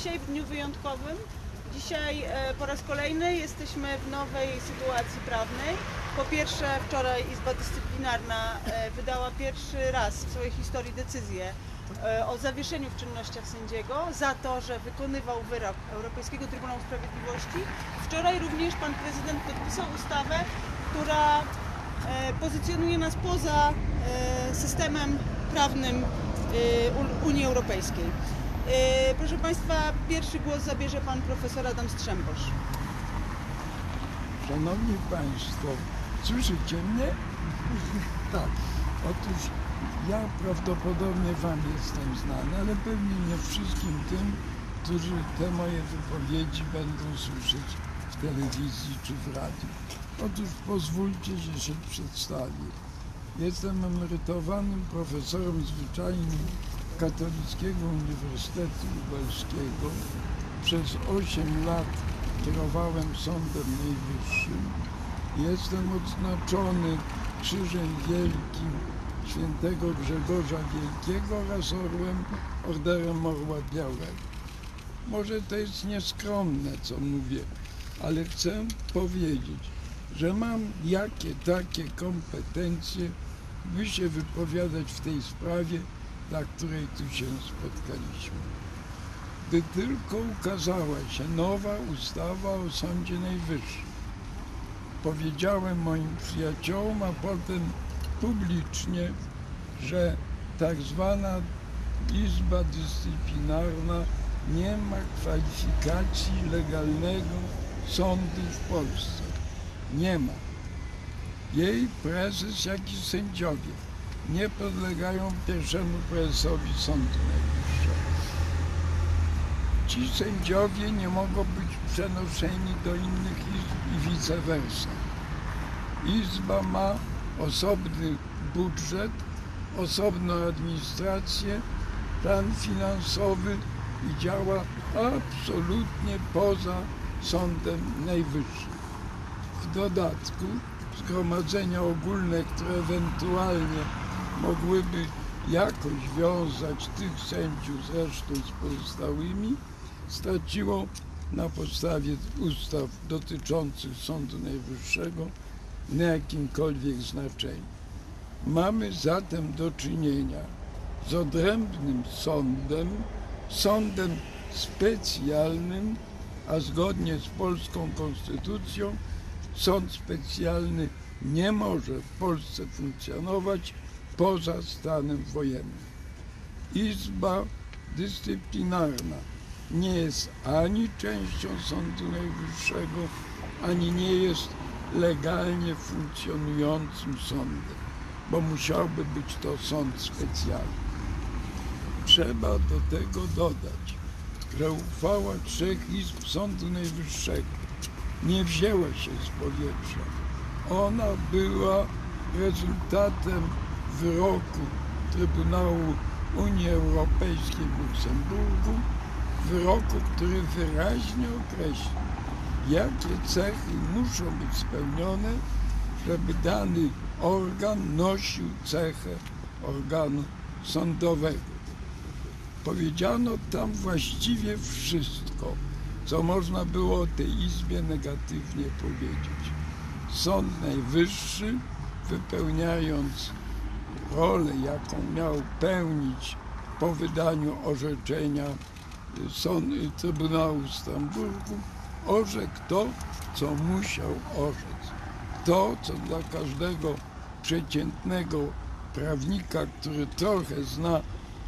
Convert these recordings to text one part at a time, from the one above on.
dzisiaj w dniu wyjątkowym. Dzisiaj e, po raz kolejny jesteśmy w nowej sytuacji prawnej. Po pierwsze, wczoraj Izba Dyscyplinarna e, wydała pierwszy raz w swojej historii decyzję e, o zawieszeniu w czynnościach sędziego za to, że wykonywał wyrok Europejskiego Trybunału Sprawiedliwości. Wczoraj również pan prezydent podpisał ustawę, która pozycjonuje nas poza systemem prawnym Unii Europejskiej. E, Proszę Państwa, pierwszy głos zabierze Pan profesor Adam Strzembosz. Szanowni Państwo, słyszycie mnie? Tak. Otóż ja prawdopodobnie Wam jestem znany, ale pewnie nie wszystkim tym, którzy te moje wypowiedzi będą słyszeć w telewizji czy w radiu. Otóż pozwólcie, że się przedstawię. Jestem emerytowanym profesorem zwyczajnym Katolickiego Uniwersytetu Lubelskiego. Przez 8 lat kierowałem Sądem Najwyższym. Jestem odznaczony Krzyżem Wielkim świętego Grzegorza Wielkiego oraz orłem Orderem Orła Białego. Może to jest nieskromne, co mówię, ale chcę powiedzieć, że mam jakie takie kompetencje, by się wypowiadać w tej sprawie, dla której tu się spotkaliśmy. Gdy tylko ukazała się nowa ustawa o Sądzie Najwyższym, powiedziałem moim przyjaciołom, a potem publicznie, że tak zwana Izba Dyscyplinarna nie ma kwalifikacji legalnego sądu w Polsce. Nie ma. Jej prezes, jak i sędziowie nie podlegają pierwszemu prezesowi Sądu Najwyższego. Ci sędziowie nie mogą być przenoszeni do innych izb i vice versa. Izba ma osobny budżet, osobną administrację, plan finansowy i działa absolutnie poza Sądem Najwyższym. W dodatku zgromadzenia ogólne, które ewentualnie mogłyby jakoś wiązać tych sędziów zresztą z pozostałymi, straciło na podstawie ustaw dotyczących Sądu Najwyższego na jakimkolwiek znaczeniu. Mamy zatem do czynienia z odrębnym sądem, sądem specjalnym, a zgodnie z polską konstytucją sąd specjalny nie może w Polsce funkcjonować poza stanem wojennym. Izba dyscyplinarna nie jest ani częścią Sądu Najwyższego, ani nie jest legalnie funkcjonującym sądem, bo musiałby być to sąd specjalny. Trzeba do tego dodać, że uchwała trzech izb Sądu Najwyższego nie wzięła się z powietrza. Ona była rezultatem wyroku Trybunału Unii Europejskiej w Luksemburgu, wyroku, który wyraźnie określił, jakie cechy muszą być spełnione, żeby dany organ nosił cechę organu sądowego. Powiedziano tam właściwie wszystko, co można było o tej Izbie negatywnie powiedzieć. Sąd Najwyższy, wypełniając rolę, jaką miał pełnić po wydaniu orzeczenia sąd, Trybunału Stamburgu, orzekł to, co musiał orzec. To, co dla każdego przeciętnego prawnika, który trochę zna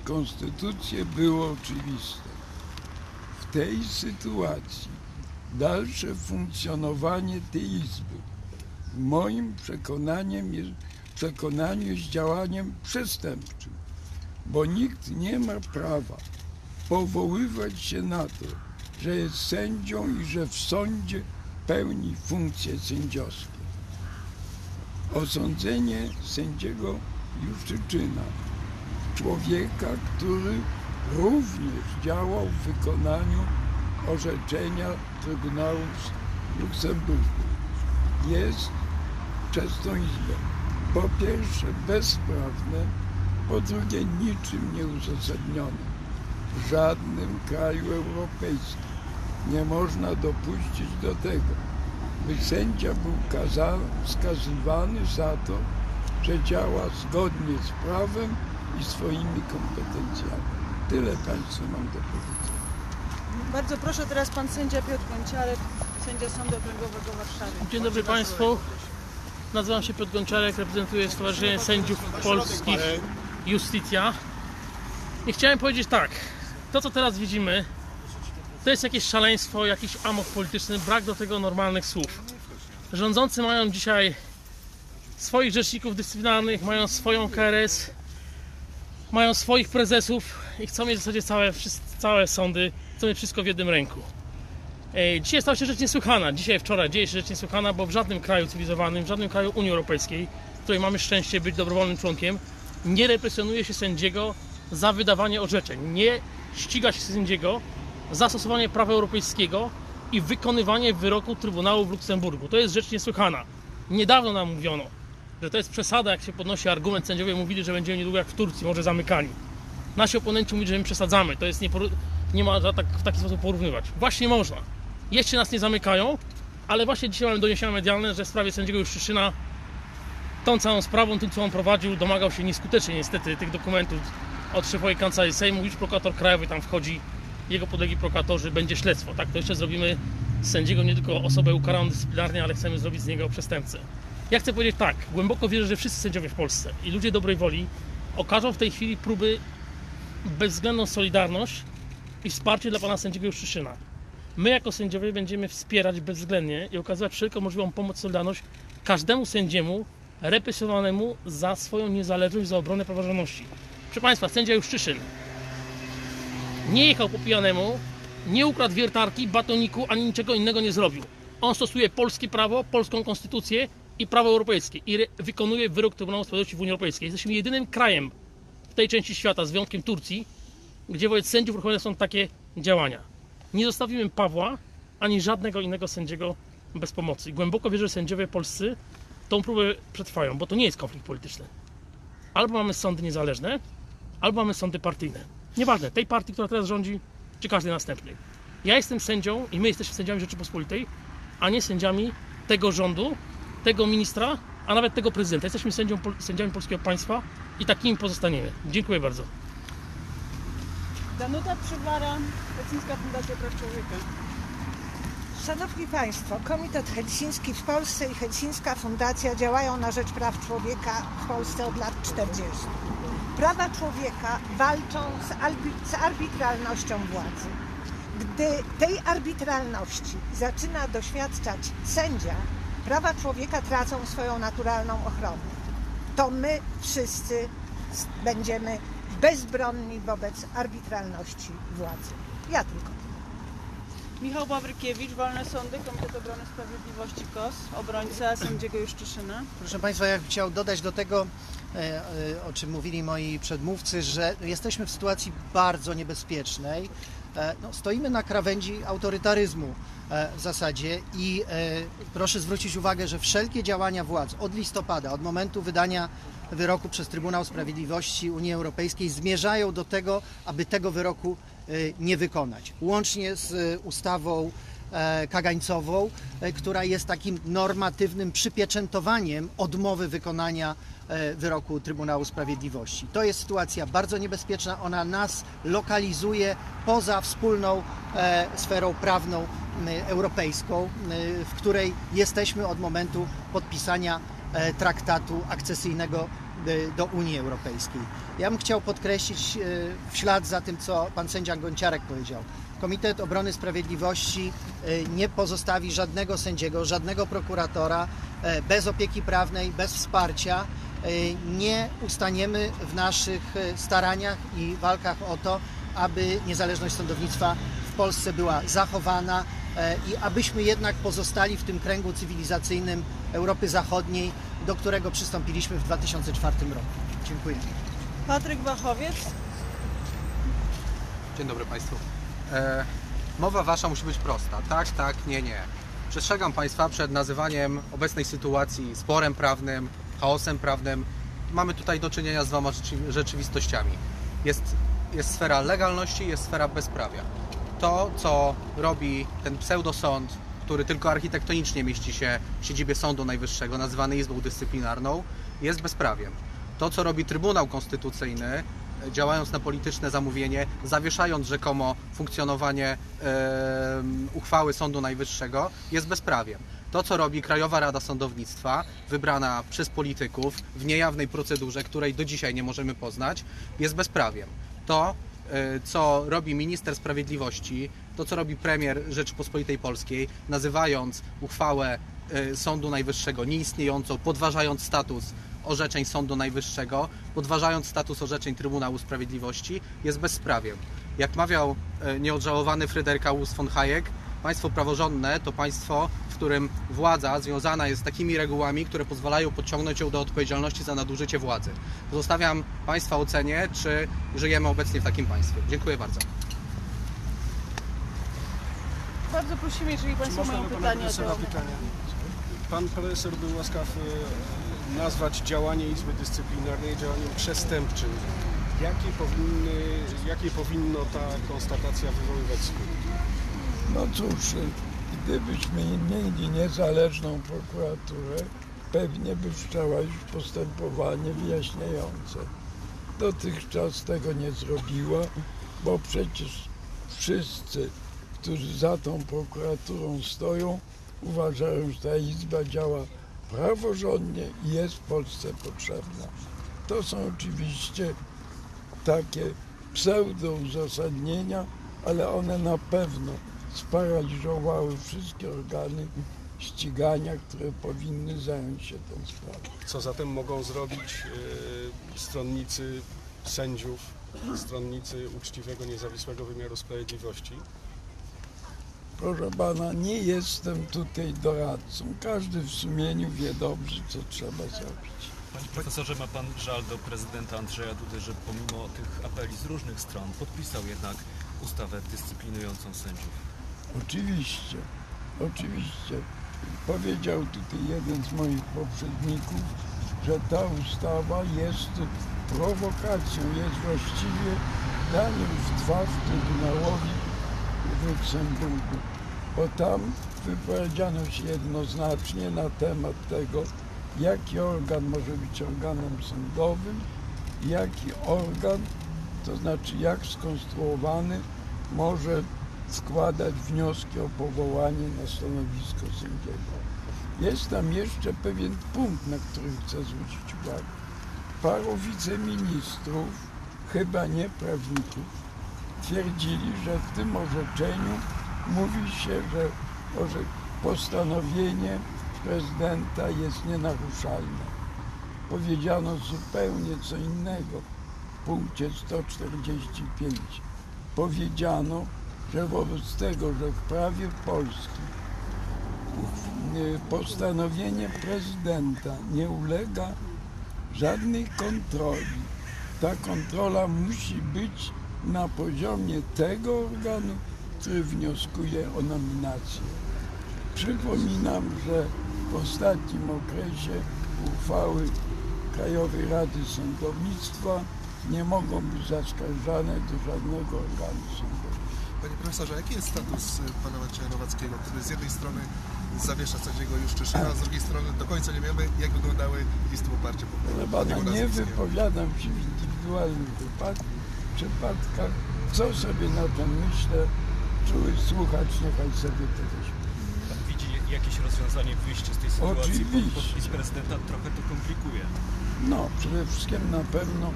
konstytucję, było oczywiste. W tej sytuacji dalsze funkcjonowanie tej Izby moim przekonaniem jest, przekonaniu jest działaniem przestępczym, bo nikt nie ma prawa powoływać się na to, że jest sędzią i że w sądzie pełni funkcje sędziowskie. Osądzenie sędziego Juszczyczyna, człowieka, który również działał w wykonaniu orzeczenia Trybunału w Luksemburgu, jest przez tą Izbę po pierwsze bezprawne, po drugie niczym nieuzasadnione. w żadnym kraju europejskim. Nie można dopuścić do tego, by sędzia był kaza- skazywany za to, że działa zgodnie z prawem i swoimi kompetencjami. Tyle Państwu mam do powiedzenia. Bardzo proszę teraz pan sędzia Piotr Gonciarek, sędzia Sądu Okręgowego w Warszawie. Dzień dobry Państwu. Nazywam się Piotr Gonczarek, reprezentuję Stowarzyszenie Sędziów Polskich Justicja. I chciałem powiedzieć tak, to co teraz widzimy, to jest jakieś szaleństwo, jakiś amok polityczny, brak do tego normalnych słów. Rządzący mają dzisiaj swoich rzeczników dyscyplinarnych, mają swoją KRS, mają swoich prezesów i chcą mieć w zasadzie całe, całe sądy, chcą mieć wszystko w jednym ręku. E, Dzisiaj stała się rzecz niesłychana. Dzisiaj, wczoraj dzieje się rzecz niesłychana, bo w żadnym kraju cywilizowanym, w żadnym kraju Unii Europejskiej, w której mamy szczęście być dobrowolnym członkiem, nie represjonuje się sędziego za wydawanie orzeczeń. Nie ściga się sędziego za stosowanie prawa europejskiego i wykonywanie wyroku Trybunału w Luksemburgu. To jest rzecz niesłychana. Niedawno nam mówiono, że to jest przesada, jak się podnosi argument. Sędziowie mówili, że będziemy niedługo jak w Turcji, może zamykani. Nasi oponenci mówili, że my przesadzamy. To jest nie, nie ma tak, w taki sposób porównywać. Właśnie można. Jeszcze nas nie zamykają, ale właśnie dzisiaj mamy doniesienia medialne, że w sprawie sędziego Juszczyszyna tą całą sprawą, tym co on prowadził, domagał się nieskutecznie niestety tych dokumentów od szefowej kancelarii Sejmu, już prokurator krajowy tam wchodzi, jego podlegli prokuratorzy, będzie śledztwo. Tak, to jeszcze zrobimy z sędziego nie tylko osobę ukaraną dyscyplinarnie, ale chcemy zrobić z niego przestępcę. Ja chcę powiedzieć tak, głęboko wierzę, że wszyscy sędziowie w Polsce i ludzie dobrej woli okażą w tej chwili próby bezwzględną solidarność i wsparcie dla pana sędziego Juszczyszyna. My jako sędziowie będziemy wspierać bezwzględnie i okazywać wszelką możliwą pomoc, solidarność każdemu sędziemu represjonowanemu za swoją niezależność, za obronę praworządności. Proszę Państwa, sędzia Juszczyszyn nie jechał po pijanemu, nie ukradł wiertarki, batoniku, ani niczego innego nie zrobił. On stosuje polskie prawo, polską konstytucję i prawo europejskie i wykonuje wyrok Trybunału Sprawiedliwości w Unii Europejskiej. Jesteśmy jedynym krajem w tej części świata, z wyjątkiem Turcji, gdzie wobec sędziów uruchomione są takie działania. Nie zostawimy Pawła ani żadnego innego sędziego bez pomocy. Głęboko wierzę, że sędziowie polscy tą próbę przetrwają, bo to nie jest konflikt polityczny. Albo mamy sądy niezależne, albo mamy sądy partyjne. Nieważne, tej partii, która teraz rządzi, czy każdej następnej. Ja jestem sędzią i my jesteśmy sędziami Rzeczypospolitej, a nie sędziami tego rządu, tego ministra, a nawet tego prezydenta. Jesteśmy sędzią, sędziami polskiego państwa i takimi pozostaniemy. Dziękuję bardzo. Danuta Przywara, Helsińska Fundacja Praw Człowieka. Szanowni Państwo, Komitet Helsiński w Polsce i Helsińska Fundacja działają na rzecz praw człowieka w Polsce od lat 40. Prawa człowieka walczą z, arbitralnością władzy. Gdy tej arbitralności zaczyna doświadczać sędzia, prawa człowieka tracą swoją naturalną ochronę. To my wszyscy będziemy bezbronni wobec arbitralności władzy. Ja tylko. Michał Wawrykiewicz, Wolne Sądy, Komitet Obrony Sprawiedliwości KOS, obrońca sędziego Juszczyszyna. Proszę Państwa, ja bym chciał dodać do tego, e, e, o czym mówili moi przedmówcy, że jesteśmy w sytuacji bardzo niebezpiecznej. E, No, stoimy na krawędzi autorytaryzmu w zasadzie i proszę zwrócić uwagę, że wszelkie działania władz od listopada, od momentu wydania wyroku przez Trybunał Sprawiedliwości Unii Europejskiej zmierzają do tego, aby tego wyroku e, nie wykonać. Łącznie z e, ustawą e, kagańcową, która jest takim normatywnym przypieczętowaniem odmowy wykonania wyroku Trybunału Sprawiedliwości. To jest sytuacja bardzo niebezpieczna, ona nas lokalizuje poza wspólną sferą prawną europejską, w której jesteśmy od momentu podpisania traktatu akcesyjnego do Unii Europejskiej. Ja bym chciał podkreślić e, w ślad za tym, co pan sędzia Gonciarek powiedział. Komitet Obrony Sprawiedliwości e, nie pozostawi żadnego sędziego, żadnego prokuratora e, bez opieki prawnej, bez wsparcia. E, Nie ustaniemy w naszych e, staraniach i walkach o to, aby niezależność sądownictwa w Polsce była zachowana e, i abyśmy jednak pozostali w tym kręgu cywilizacyjnym Europy Zachodniej, do którego przystąpiliśmy w 2004 roku. Dziękuję. Patryk Wachowiec, Dzień dobry Państwu. E, mowa Wasza musi być prosta. Tak, tak, nie, nie. Przestrzegam Państwa przed nazywaniem obecnej sytuacji sporem prawnym, chaosem prawnym. Mamy tutaj do czynienia z dwoma rzeczy- rzeczywistościami. Jest jest sfera legalności, jest sfera bezprawia. To, co robi ten pseudosąd, który tylko architektonicznie mieści się w siedzibie Sądu Najwyższego, nazywany Izbą Dyscyplinarną, jest bezprawiem. To, co robi Trybunał Konstytucyjny, e, działając na polityczne zamówienie, zawieszając rzekomo funkcjonowanie em, uchwały Sądu Najwyższego, jest bezprawiem. To, co robi Krajowa Rada Sądownictwa, wybrana przez polityków w niejawnej procedurze, której do dzisiaj nie możemy poznać, jest bezprawiem. To, co robi minister sprawiedliwości, to, co robi premier Rzeczypospolitej Polskiej, nazywając uchwałę e, Sądu Najwyższego nieistniejącą, podważając status orzeczeń Sądu Najwyższego, podważając status orzeczeń Trybunału Sprawiedliwości, jest bezprawiem. Jak mawiał e, nieodżałowany Fryderyk August von Hayek, państwo praworządne to państwo, w którym władza związana jest z takimi regułami, które pozwalają podciągnąć ją do odpowiedzialności za nadużycie władzy. Pozostawiam Państwa ocenie, czy żyjemy obecnie w takim państwie. Dziękuję bardzo. Bardzo prosimy, jeżeli Państwo mają pana pytania? Pan profesor był łaskaw e, nazwać działanie Izby Dyscyplinarnej działaniem przestępczym. Jakie, powinny, jakie powinno ta konstatacja wywoływać skutki? No cóż, gdybyśmy mieli niezależną prokuraturę, pewnie by wszczęła już postępowanie wyjaśniające. Dotychczas tego nie zrobiła, bo przecież wszyscy, którzy za tą prokuraturą stoją, uważają, że ta izba działa praworządnie i jest w Polsce potrzebna. To są oczywiście takie pseudo uzasadnienia, ale one na pewno sparaliżowały wszystkie organy ścigania, które powinny zająć się tą sprawą. Co zatem mogą zrobić e, stronnicy sędziów, stronnicy uczciwego, niezawisłego wymiaru sprawiedliwości? Proszę pana, nie jestem tutaj doradcą. Każdy w sumieniu wie dobrze, co trzeba zrobić. Panie profesorze, ma pan żal do prezydenta Andrzeja Dudy, że pomimo tych apeli z różnych stron podpisał jednak ustawę dyscyplinującą sędziów? Oczywiście, oczywiście. Powiedział tutaj jeden z moich poprzedników, że ta ustawa jest prowokacją, jest właściwie daniem w twarz Trybunałowi w Luksemburgu, bo tam wypowiedziano się jednoznacznie na temat tego, jaki organ może być organem sądowym, jaki organ, to znaczy jak skonstruowany, może składać wnioski o powołanie na stanowisko sędziego. Jest tam jeszcze pewien punkt, na który chcę zwrócić uwagę. Paru wiceministrów, chyba nie prawników, twierdzili, że w tym orzeczeniu mówi się, że postanowienie prezydenta jest nienaruszalne. Powiedziano zupełnie co innego w punkcie 145. Powiedziano, że wobec tego, że w prawie polskim postanowienie prezydenta nie ulega żadnej kontroli, ta kontrola musi być na poziomie tego organu, który wnioskuje o nominację. Przypominam, że w ostatnim okresie uchwały Krajowej Rady Sądownictwa nie mogą być zaskarżane do żadnego organu sądowego. Panie profesorze, jaki jest status y, pana Macieja Nowackiego, który z jednej strony zawiesza sędziego Juszczyszyna, a z drugiej strony do końca nie wiemy, jak wyglądały listy poparcia pana, nie wypowiadam się w indywidualnych przypadkach. Co sobie na tym myślę, czuły słuchacz, niechaj sobie tego śmieje. Pan widzi jakieś rozwiązanie, wyjście z tej sytuacji? Oczywiście. Pod- Podpis prezydenta trochę to komplikuje. No, przede wszystkim na pewno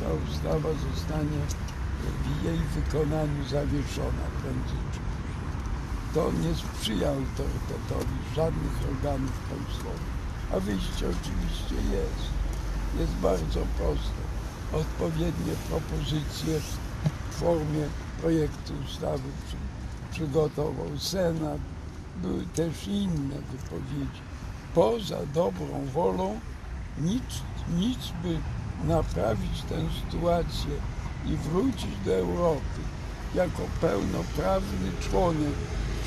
ta ustawa zostanie w jej wykonaniu zawieszona prędzej. To nie sprzyja autorytetowi żadnych organów państwowych. A wyjście oczywiście jest. Jest bardzo proste. Odpowiednie propozycje w formie projektu ustawy przy, przygotował Senat. Były też inne wypowiedzi. Poza dobrą wolą nic, nic by naprawić tę sytuację i wrócić do Europy jako pełnoprawny członek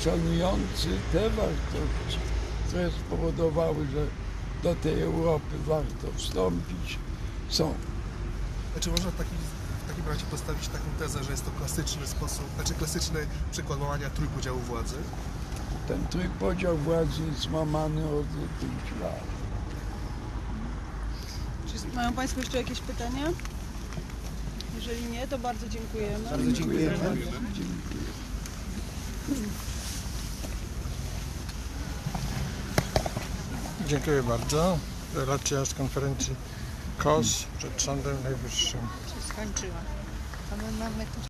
szanujący te wartości, które spowodowały, że do tej Europy warto wstąpić, są. Czy można w takiej, w takim razie postawić taką tezę, że jest to klasyczny sposób, znaczy klasyczny przykład łamania trójpodziału władzy? Ten trójpodział władzy jest złamany od 5 lat. Czy mają Państwo jeszcze jakieś pytania? Jeżeli nie, to bardzo dziękujemy. Bardzo dziękujemy. Dziękuję. Dziękuję bardzo. Relacja z konferencji KOS przed Sądem Najwyższym. Skończyłam. A my mamy